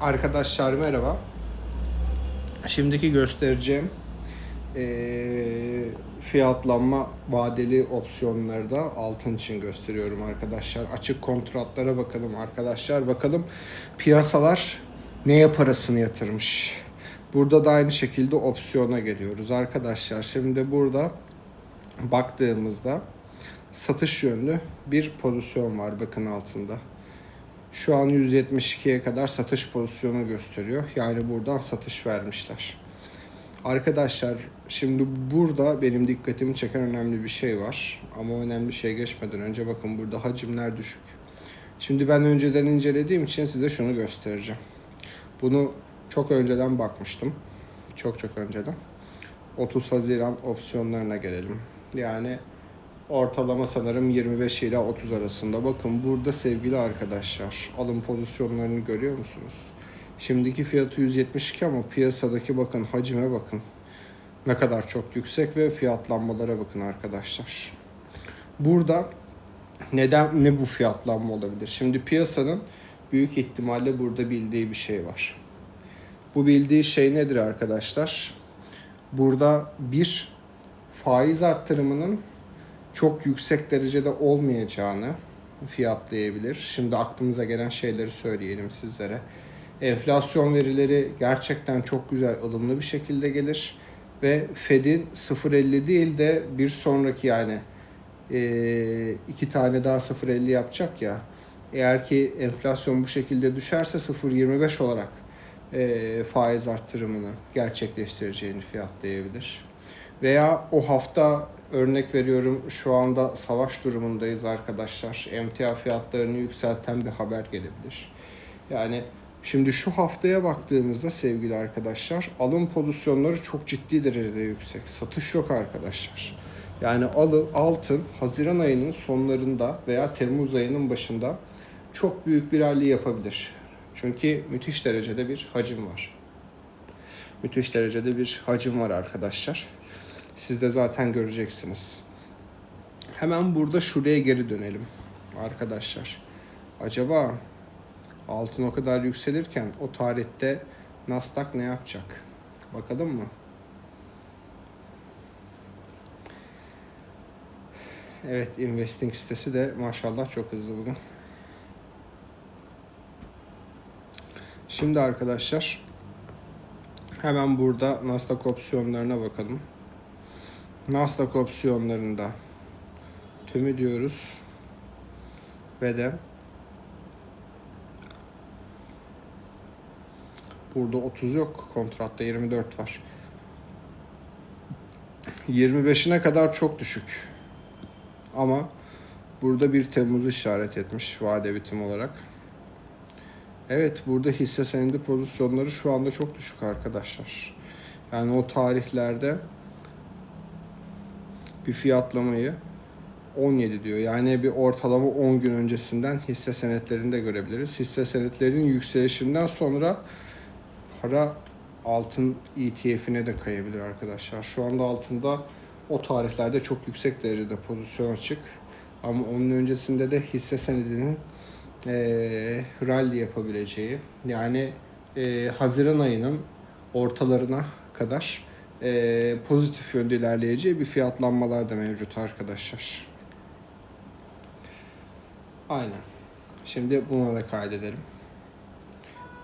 Arkadaşlar merhaba. Şimdiki göstereceğim eee, fiyatlanma vadeli opsiyonları da altın için gösteriyorum arkadaşlar. Açık kontratlara bakalım arkadaşlar. Bakalım piyasalar neye parasını yatırmış. Burada da aynı şekilde opsiyona geliyoruz arkadaşlar. Şimdi burada baktığımızda satış yönlü bir pozisyon var bakın altında. Şu an 172'ye kadar satış pozisyonu gösteriyor. Yani buradan satış vermişler. Arkadaşlar şimdi burada benim dikkatimi çeken önemli bir şey var. Ama önemli şey geçmeden önce bakın burada hacimler düşük. Şimdi ben önceden incelediğim için size şunu göstereceğim. Bunu çok önceden bakmıştım. Çok çok önceden. 30 Haziran opsiyonlarına gelelim. Yani ortalama sanırım 25 ile 30 arasında. Bakın burada sevgili arkadaşlar alım pozisyonlarını görüyor musunuz? Şimdiki fiyatı 172 ama piyasadaki bakın hacime bakın. Ne kadar çok yüksek ve fiyatlanmalara bakın arkadaşlar. Burada neden ne bu fiyatlanma olabilir? Şimdi piyasanın büyük ihtimalle burada bildiği bir şey var. Bu bildiği şey nedir arkadaşlar? Burada bir faiz arttırımının çok yüksek derecede olmayacağını fiyatlayabilir. Şimdi aklımıza gelen şeyleri söyleyelim sizlere. Enflasyon verileri gerçekten çok güzel, ılımlı bir şekilde gelir ve Fed'in 0.50 değil de bir sonraki yani e, iki tane daha 0.50 yapacak ya. Eğer ki enflasyon bu şekilde düşerse 0.25 olarak e, faiz arttırımını gerçekleştireceğini fiyatlayabilir. Veya o hafta örnek veriyorum şu anda savaş durumundayız arkadaşlar. Emtia fiyatlarını yükselten bir haber gelebilir. Yani şimdi şu haftaya baktığımızda sevgili arkadaşlar alım pozisyonları çok ciddi derecede yüksek. Satış yok arkadaşlar. Yani alı, altın Haziran ayının sonlarında veya Temmuz ayının başında çok büyük bir rally yapabilir. Çünkü müthiş derecede bir hacim var. Müthiş derecede bir hacim var arkadaşlar. Siz de zaten göreceksiniz. Hemen burada şuraya geri dönelim arkadaşlar. Acaba altın o kadar yükselirken o tarihte Nasdaq ne yapacak? Bakalım mı? Evet, investing sitesi de maşallah çok hızlı bugün. Şimdi arkadaşlar hemen burada Nasdaq opsiyonlarına bakalım. Nasdaq opsiyonlarında tümü diyoruz ve de burada 30 yok kontratta 24 var. 25'ine kadar çok düşük. Ama burada bir Temmuz işaret etmiş vade bitim olarak. Evet burada hisse senedi pozisyonları şu anda çok düşük arkadaşlar. Yani o tarihlerde bir fiyatlamayı 17 diyor. Yani bir ortalama 10 gün öncesinden hisse senetlerinde görebiliriz. Hisse senetlerinin yükselişinden sonra para altın ETF'ine de kayabilir arkadaşlar. Şu anda altında o tarihlerde çok yüksek derecede pozisyon açık. Ama onun öncesinde de hisse senedinin e, rally yapabileceği yani e, Haziran ayının ortalarına kadar e, pozitif yönde ilerleyeceği bir fiyatlanmalar da mevcut arkadaşlar. Aynen. Şimdi bunu da kaydedelim.